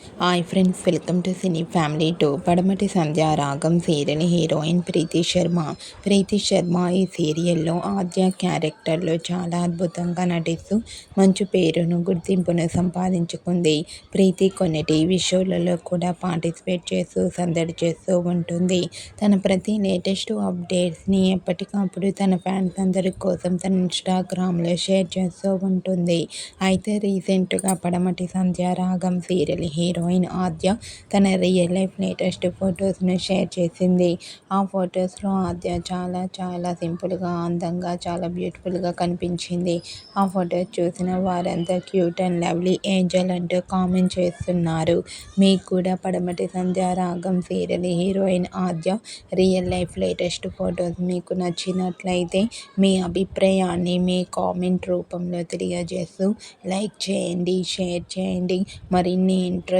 Hi friends welcome to cine family two. Padamati Sandhya Raagam serial heroine Preethi Sharma. Preethi Sharma ఈ సీరియల్లో ఆద్య క్యారెక్టర్లో చాలా అద్భుతంగా నటిస్తూ మంచి పేరును గుర్తింపును సంపాదించుకుంది. ప్రీతి కొన్ని టీవీ షోలలో కూడా పార్టిసిపేట్ చేస్తూ సందడి చేస్తూ ఉంటుంది. తన ప్రతి లేటెస్ట్ అప్డేట్స్ని ఎప్పటికప్పుడు తన ఫ్యాన్స్ అందరి కోసం తన ఇన్స్టాగ్రామ్లో షేర్ చేస్తూ ఉంటుంది. అయితే రీసెంట్గా పడమటి సంధ్య రాగం సీరియల్ హీరోయిన్ ఆద్య తన రియల్ లైఫ్ లేటెస్ట్ ఫొటోస్ను షేర్ చేసింది. ఆ ఫొటోస్లో ఆద్య చాలా చాలా సింపుల్గా అందంగా చాలా బ్యూటిఫుల్గా కనిపించింది. ఆ ఫొటోస్ చూసిన వారంతా క్యూట్ అండ్ లవ్లీ ఏంజల్ అంటూ కామెంట్ చేస్తున్నారు. మీకు కూడా Padamati Sandhya Raagam serial heroine Aadya real life latest photos మీకు నచ్చినట్లయితే మీ అభిప్రాయాన్ని మీ కామెంట్ రూపంలో తెలియజేస్తూ లైక్ చేయండి షేర్ చేయండి. మరిన్ని interest